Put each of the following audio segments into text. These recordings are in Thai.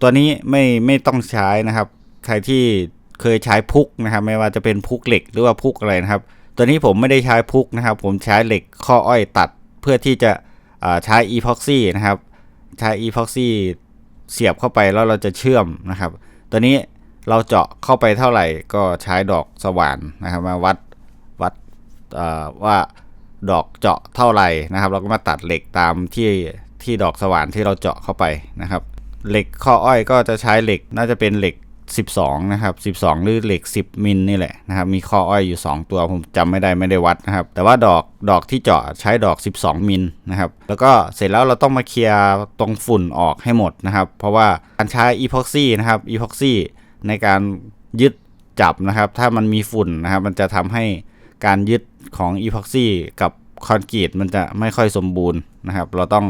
ตัวนี้ไม่ไม่ต้องใช้นะครับ ใครที่เคยใช้พุกนะครับ ไม่ว่าจะเป็นพุกเหล็กหรือว่าพุกอะไรนะครับ ตัวนี้ผมไม่ได้ใช้พุกนะครับ ผมใช้เหล็กข้ออ้อยตัดเพื่อที่จะใช้อีพ็อกซี่นะครับ ใช้อีพ็อกซี่เสียบเข้าไปแล้วเราจะเชื่อมนะครับ ตัวนี้เราเจาะเข้าไปเท่าไหร่ก็ใช้ดอกสว่านนะครับ มาวัดวัดว่าดอกเจาะเท่าไหร่นะครับ เราก็มาตัดเหล็กตามที่ที่ดอกสว่านที่เราเจาะเข้าไปนะครับ เหล็กข้ออ้อยก็จะใช้เหล็กน่าจะเป็นเหล็ก 12 นะครับ 12 หรือเหล็ก 10 มิลนี่แหละนะครับมีข้ออ้อยอยู่ 2 ตัวผมจำไม่ได้ไม่ได้วัดนะครับ แต่ว่าดอกดอกที่เจาะใช้ดอก 12 มิลนะครับ แล้วก็เสร็จแล้วเราต้องมาเคลียร์ตรงฝุ่นออกให้หมดนะครับ เพราะว่าการใช้อีพ็อกซี่นะครับอีพ็อกซี่ในการยึดจับนะครับ ถ้ามันมีฝุ่นนะครับ มันจะทำให้การยึดของอีพ็อกซี่กับคอนกรีตมันจะไม่ค่อยสมบูรณ์นะครับ เราต้อง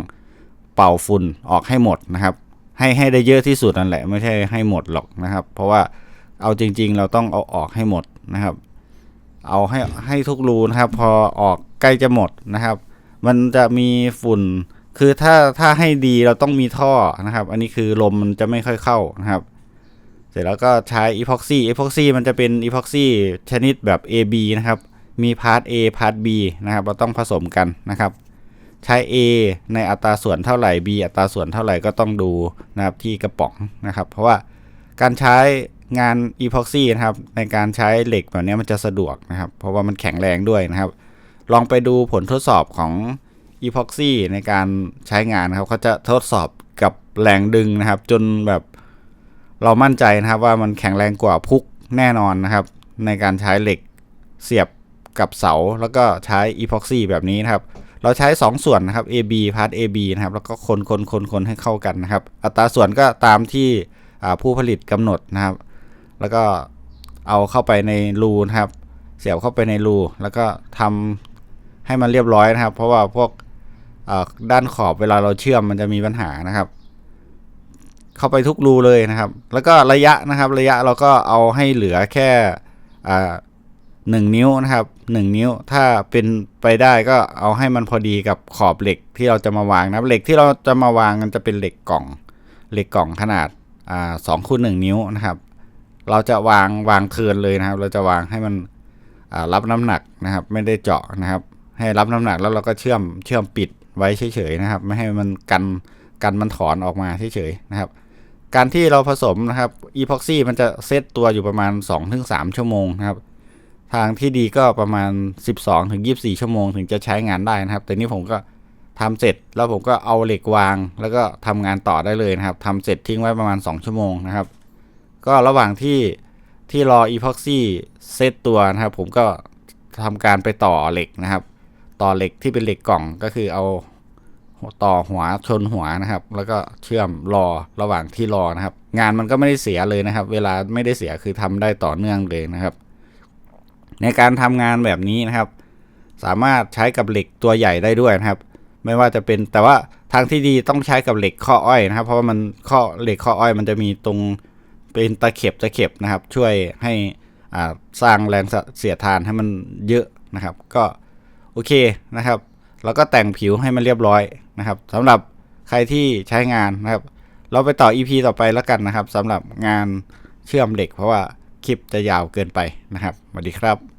เป่าฝุ่นออกให้หมดนะครับ ให้ให้ได้เยอะที่สุดนั่นแหละ ไม่ใช่ให้หมดหรอกนะครับ เพราะว่าเอาจริง ๆ เราต้องเอาออกให้หมดนะครับ เอาให้ให้ทุกรูนะครับ พอออกใกล้จะหมดนะครับ มันจะมีฝุ่นคือถ้าถ้าให้ดีเราต้องมีท่อนะครับ อันนี้คือลมมันจะไม่ค่อยเข้านะครับ เสร็จแล้วก็ใช้อีพ็อกซี่อีพ็อกซี่มันจะเป็นอีพ็อกซี่ชนิดแบบ AB นะครับ มีพาร์ท A พาร์ท B นะครับ เราต้องผสมกันนะครับ ใช้ A ในอัตราส่วนเท่าไหร่ B อัตราส่วนเท่าไหร่ก็ต้องดูนะครับที่กระป๋องนะครับ เพราะว่าการใช้งาน epoxy นะครับในการใช้เหล็กแบบนี้มันจะสะดวกนะครับ เพราะว่ามันแข็งแรงด้วยนะครับ ลองไปดูผลทดสอบของ epoxy ในการใช้งานนะครับเขาจะทดสอบกับแรงดึงนะครับ จนแบบเรามั่นใจนะครับว่ามันแข็งแรงกว่าพุกแน่นอนนะครับ ในการใช้เหล็กเสียบกับเสาแล้วก็ใช้ epoxy แบบนี้นะครับ เราใช้ 2 ส่วนนะครับ AB พาร์ท AB นะครับ แล้วก็คนคนคนคนให้เข้ากันนะครับ อัตราส่วนก็ตามที่ผู้ผลิตกำหนดนะครับ แล้วก็เอาเข้าไปในรูนะครับ เสียบเข้าไปในรู แล้วก็ทำให้มันเรียบร้อยนะครับ เพราะว่าพวกด้านขอบเวลาเราเชื่อมมันจะมีปัญหานะครับ เข้าไปทุกรูเลยนะครับ แล้วก็ระยะนะครับ ระยะเราก็เอาให้เหลือแค่หนึ่งนิ้วนะครับ หนึ่งนิ้ว ถ้าเป็นไปได้ก็เอาให้มันพอดีกับขอบเหล็กที่เราจะมาวางนะเหล็กที่เราจะมาวางมันจะเป็นเหล็กกล่อง เหล็กกล่องขนาดอ่าสองคูณหนึ่งนิ้วนะครับ เราจะวางวางเทินเลยนะครับ เราจะวางให้มันรับน้ำหนักนะครับ ไม่ได้เจาะนะครับ ให้รับน้ำหนักแล้วเราก็เชื่อมเชื่อมปิดไว้เฉยๆนะครับ ไม่ให้มันกันกันมันถอนออกมาเฉยๆนะครับ การที่เราผสมนะครับอีพ็อกซี่มันจะเซตตัวอยู่ประมาณ 2-3 ชั่วโมงนะครับ ทางที่ดีก็ประมาณ 12ถึง24ชั่วโมงถึงจะใช้งานได้นะครับ แต่นี่ผมก็ทำเสร็จแล้วผมก็เอาเหล็กวาง แล้วก็ทำงานต่อได้เลยนะครับทำเสร็จทิ้งไว้ประมาณ 2 ชั่วโมงนะครับ ก็ระหว่างที่ที่รออีพ็อกซี่เซตตัวนะครับ ผมก็ทำการไปต่อเหล็กนะครับ ต่อเหล็กที่เป็นเหล็กกล่องก็คือเอาต่อหัวชนหัวนะครับ แล้วก็เชื่อมรอระหว่างที่รอนะครับ งานมันก็ไม่ได้เสียเลยนะครับ เวลาไม่ได้เสียคือทำได้ต่อเนื่องเลยนะครับ ในการทำงานแบบนี้นะครับ สามารถใช้กับเหล็กตัวใหญ่ได้ด้วยนะครับ ไม่ว่าจะเป็นแต่ว่าทางที่ดีต้องใช้กับเหล็กข้ออ้อยนะครับ เพราะว่ามันข้อเหล็กข้ออ้อย มันจะมีตรงเป็นตะเข็บตะเข็บนะครับ ช่วยให้สร้างแรงเสียดทานให้มันเยอะนะครับ ก็โอเคนะครับแล้วก็แต่งผิวให้มันเรียบร้อยนะครับสำหรับใครที่ใช้งานนะครับ เราไปต่อ EP ต่อไปแล้วกันนะครับสำหรับงานเชื่อมเหล็กเพราะว่า คลิปจะยาวเกินไปนะครับสวัสดีครับ